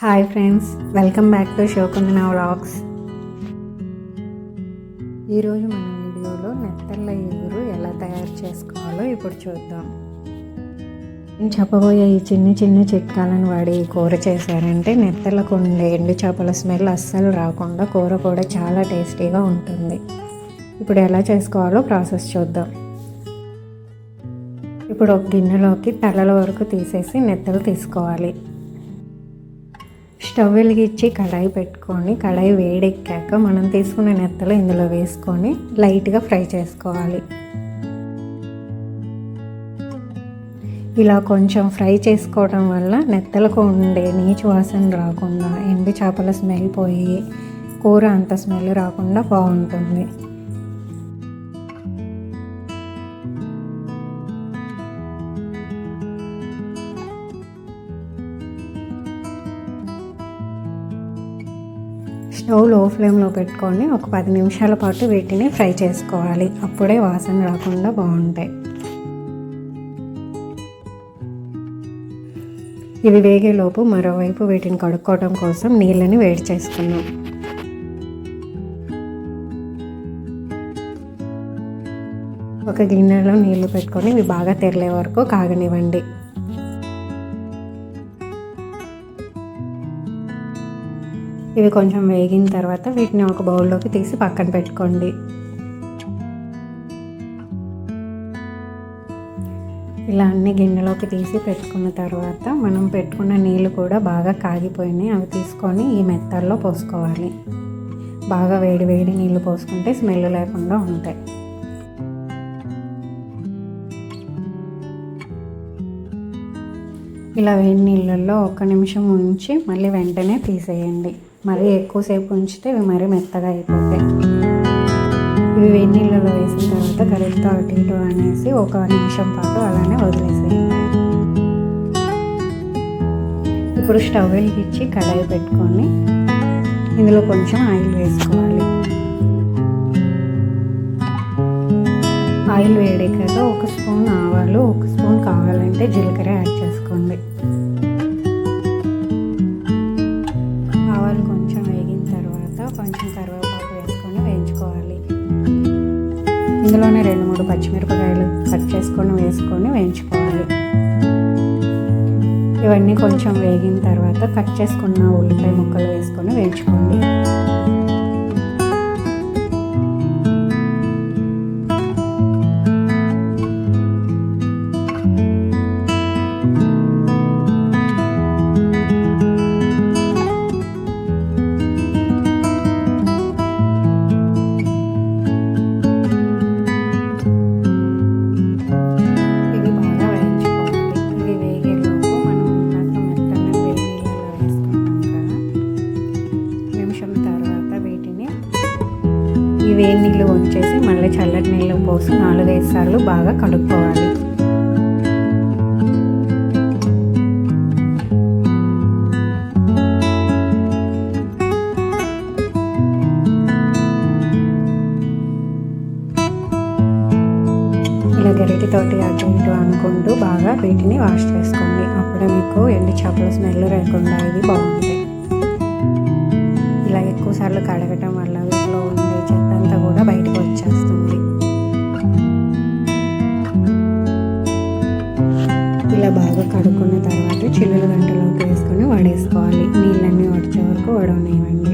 Hi friends welcome back to Shokundana vlogs ఈరోజు మన వీడియోలో నెత్తళ్ళ ఎగురు ఎలా తయారు చేసుకోవాలో ఇప్పుడు చూద్దాం. నేను చెప్పబోయే ఈ చిన్న చిన్న చిట్కాలను వాడి కూర చేశారంటే నెత్తళ్ళకు ఉండే ఎండు చేపల స్మెల్ అస్సలు రాకుండా కూర కూడా చాలా టేస్టీగా ఉంటుంది. ఇప్పుడు ఎలా చేసుకోవాలో ప్రాసెస్ చూద్దాం. ఇప్పుడు ఒక గిన్నెలోకి తలల వరకు తీసేసి నెత్తలు తీసుకోవాలి. స్టవ్ వెలిగించి కడాయి పెట్టుకొని కడాయి వేడెక్కాక మనం తీసుకున్న నెత్తలు ఇందులో వేసుకొని లైట్గా ఫ్రై చేసుకోవాలి. ఇలా కొంచెం ఫ్రై చేసుకోవడం వల్ల నెత్తలకు ఉండే నీచు వాసన రాకుండా ఎండు చేపల స్మెల్ పోయి కూర అంత స్మెల్ రాకుండా బాగుంటుంది. స్టవ్లో ఫ్లేమ్లో పెట్టుకొని ఒక పది నిమిషాల పాటు వీటిని ఫ్రై చేసుకోవాలి. అప్పుడే వాసన రాకుండా బాగుంటాయి. ఇవి వేగేలోపు మరోవైపు వీటిని కడుక్కోవడం కోసం నీళ్ళని వేడి చేసుకున్నాం ఒక గిన్నెలో నీళ్ళు పెట్టుకొని ఇవి బాగా తెరలే వరకు కాగనివ్వండి. ఇవి కొంచెం వేగిన తర్వాత వీటిని ఒక బౌల్లోకి తీసి పక్కన పెట్టుకోండి. ఇలా అన్ని గిన్నెలోకి తీసి పెట్టుకున్న తర్వాత మనం పెట్టుకున్న నీళ్ళు కూడా బాగా కాగిపోయినాయి. అవి తీసుకొని ఈ మెత్తల్లో పోసుకోవాలి. బాగా వేడి వేడి నీళ్ళు పోసుకుంటే స్మెల్ లేకుండా ఉంటాయి. ఇలా వేడి నీళ్ళల్లో ఒక నిమిషం ఉంచి మళ్ళీ వెంటనే తీసేయండి. మరీ ఎక్కువసేపు ఉంచితే ఇవి మరీ మెత్తగా అయిపోతాయి. ఇవి వెన్నీళ్ళలో నీళ్ళలో వేసిన తర్వాత గరిటతో అటు ఇటు అనేసి ఒక నిమిషం పాటు అలానే వదిలేసేయండి. ఇప్పుడు స్టవ్ వెలిగించి కడాయి పెట్టుకొని ఇందులో కొంచెం ఆయిల్ వేసుకోవాలి. ఆయిల్ వేడెక్కాక ఒక స్పూన్ ఆవాలు ఒక స్పూన్ కావాలంటే జీలకర్ర యాడ్ చేసుకోండి. ఇందులోనే రెండు మూడు పచ్చిమిరపకాయలు కట్ చేసుకొని వేసుకొని వేయించుకోవాలి. ఇవన్నీ కొంచెం వేగిన తర్వాత కట్ చేసుకున్న ఉల్లిపాయ ముక్కలు వేసుకొని వేయించుకోండి. పోసి నాలుగైదు సార్లు బాగా కడుక్కోవాలి. ఇలా గరిటితోటి అటు ఇటు అనుకుంటూ బాగా వీటిని వాష్ చేసుకోండి. అప్పుడే మీకు ఎండి చేపల స్మెల్ లేకుండా ఇది బాగుంటాయి. ఇలా ఎక్కువ సార్లు కడగటం వల్ల ఇలా బాగా కడుక్కున్న తర్వాత చిల్లుల గంటలోకి వేసుకొని వడేసుకోవాలి. నీళ్ళన్నీ వడిచే వరకు వడవనివ్వండి.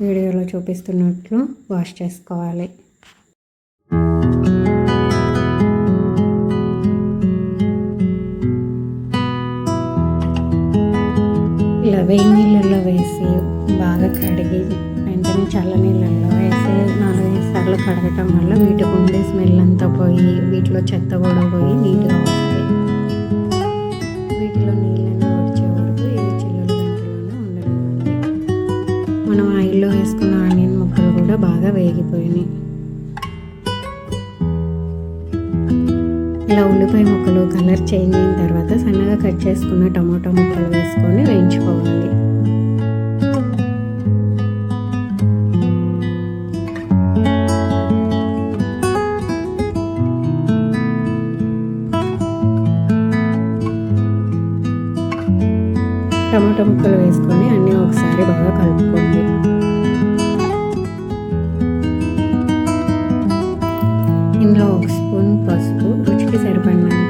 వీడియోలో చూపిస్తున్నట్లు వాష్ చేసుకోవాలి. ఇలా వేడి నీళ్ళల్లో వేసి బాగా కడిగి వెంటనే చల్ల నీళ్ళల్లో వేసి నాలుగైదు సార్లు కడగటం వల్ల వీటికి ఉండే స్మెల్ అంతా పోయి వీటిలో చెత్త కూడా పోయి నీట్గా కూడా బాగా వేగిపోయినాయి. ఇలా ఉల్లిపాయ ముక్కలు కలర్ చేంజ్ అయిన తర్వాత సన్నగా కట్ చేసుకున్న టమాటా ముక్కలు వేసుకొని వేయించుకోవాలి. టమాటా ముక్కలు వేసుకొని అన్నీ ఒకసారి బాగా కలుపుకోండి ఒక స్పూన్ పసుపు రుచికి సరిపడినంత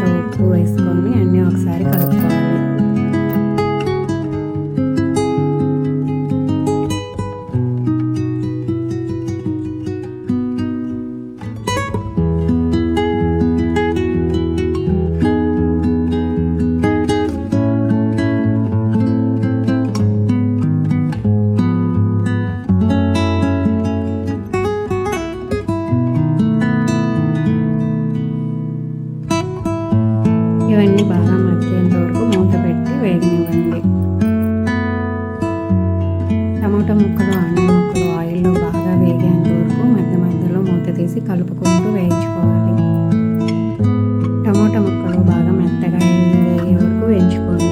టమాటా ముక్కలు అన్ని ముక్కలు ఆయిల్లో బాగా వేగేంత వరకు మధ్య మధ్యలో మూత తీసి కలుపుకుంటూ వేయించుకోవాలి. టమాటా ముక్కలు బాగా మెత్తగా వేయే వేగే వరకు వేయించుకోండి.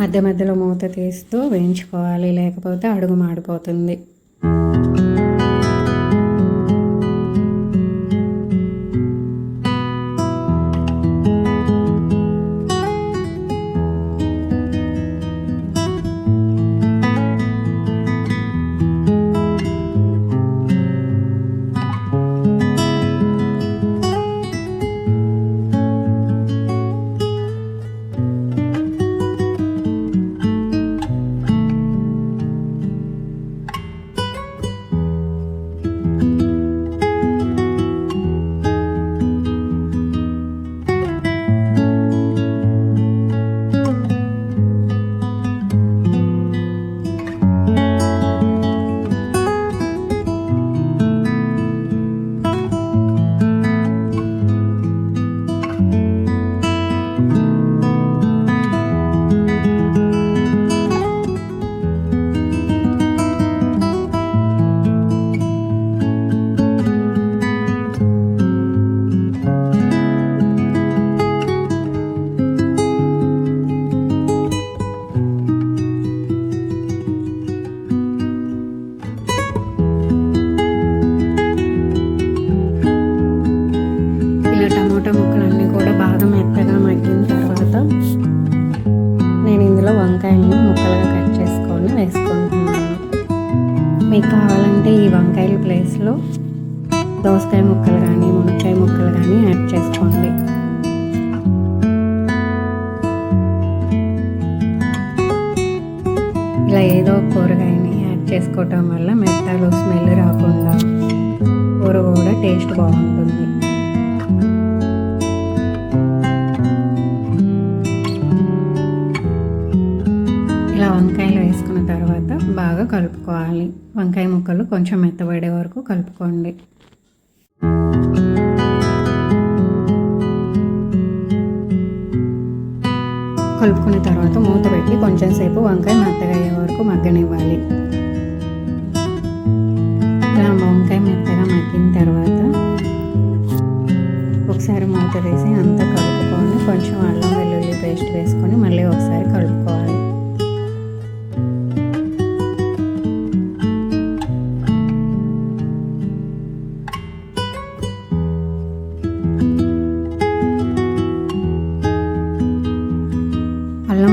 మధ్య మధ్యలో మూత తీస్తూ వేయించుకోవాలి లేకపోతే అడుగు మాడిపోతుంది. ఈ వంకాయల ప్లేస్లో దోసకాయ ముక్కలు కానీ మునక్కాయ ముక్కలు కానీ యాడ్ చేసుకోండి. ఇలా ఏదో ఒక కూరగాయని యాడ్ చేసుకోవటం వల్ల మెత్తలు స్మెల్ రాకుండా కూర కూడా టేస్ట్ బాగుంటుంది. తర్వాత బాగా కలుపుకోవాలి. వంకాయ ముక్కలు కొంచెం మెత్తబడే వరకు కలుపుకోండి. కలుపుకున్న తర్వాత మూత పెట్టి కొంచెం సేపు వంకాయ మెత్తగా అయ్యే వరకు మగ్గనివ్వాలి. ఇలా వంకాయ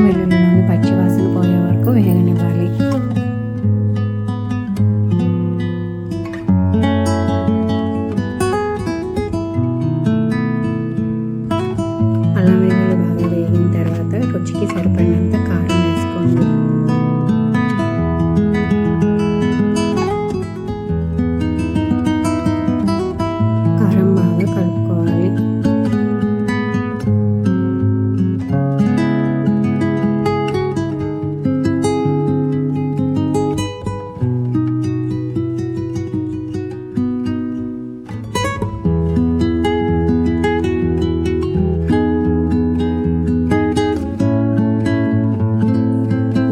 అల్లం వెల్లుల్లిలోని పచ్చివాసన పోయే వరకు వేగనివ్వాలి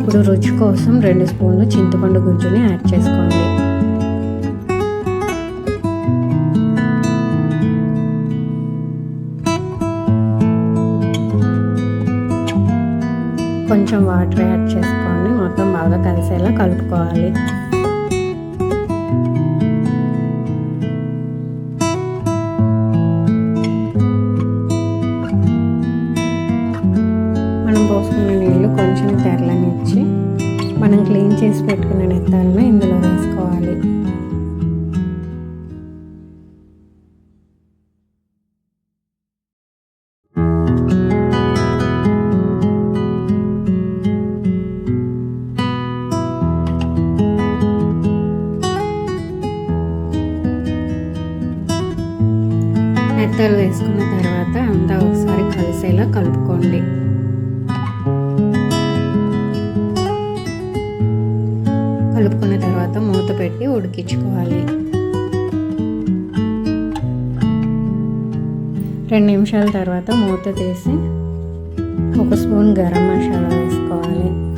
ఇప్పుడు రుచి కోసం రెండు స్పూన్లు చింతపండు గుజ్జుని యాడ్ చేసుకోండి. కొంచెం వాటర్ యాడ్ చేసుకోండి. మొత్తం బాగా కలిసేలా కలుపుకోవాలి. పెట్టుకున్న నెత్తాలను ఇందులో వేసుకోవాలి. నెత్తలు వేసుకున్న తర్వాత అంతా ఒకసారి కలిసేలా కలుపుకోండి. తర్వాత మూత పెట్టి ఉడికించుకోవాలి. రెండు నిమిషాల తర్వాత మూత తీసి ఒక స్పూన్ గరం మసాలా వేసుకోవాలి.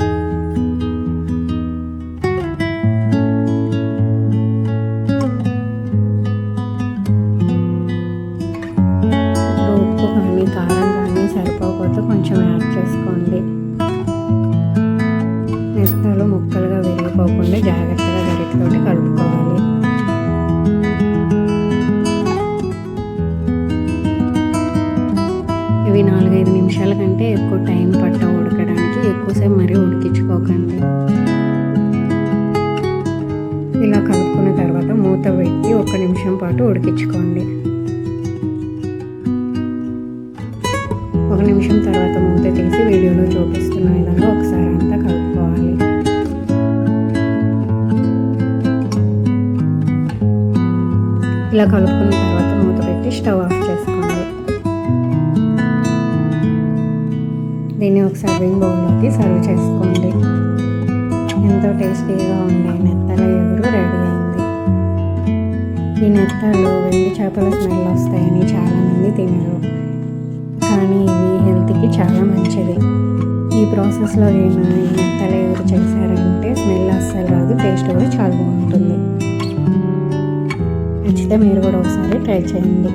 నిమిషాల కంటే ఎక్కువ టైం పట్ట ఉడకడానికి ఎక్కువసేపు మరీ ఉడికించుకోకండి. ఇలా కలుపుకున్న తర్వాత మూత పెట్టి ఒక నిమిషం పాటు ఉడికించుకోండి. ఒక నిమిషం తర్వాత మూత తీసి వీడియోలో చూపిస్తున్న విధంగా ఒకసారి అంతా కలుపుకోవాలి. ఇలా కలుపుకున్న తర్వాత మూత పెట్టి స్టవ్ దీన్ని ఒక సర్వింగ్ బౌల్లోకి సర్వ్ చేసుకోండి. ఎంతో టేస్టీగా ఉండే నెత్తల ఎగురు రెడీ అయింది. ఈ నెత్తలు వెండి చేపల స్మెల్ వస్తాయని చాలామంది తినరు. కానీ ఇవి హెల్త్కి చాలా మంచిది. ఈ ప్రాసెస్లో నేను ఈ నెత్తల ఎగురు చేశారంటే స్మెల్ అస్సలు రాదు టేస్ట్ కూడా చాలా బాగుంటుంది. నచ్చితే మీరు కూడా ఒకసారి ట్రై చేయండి.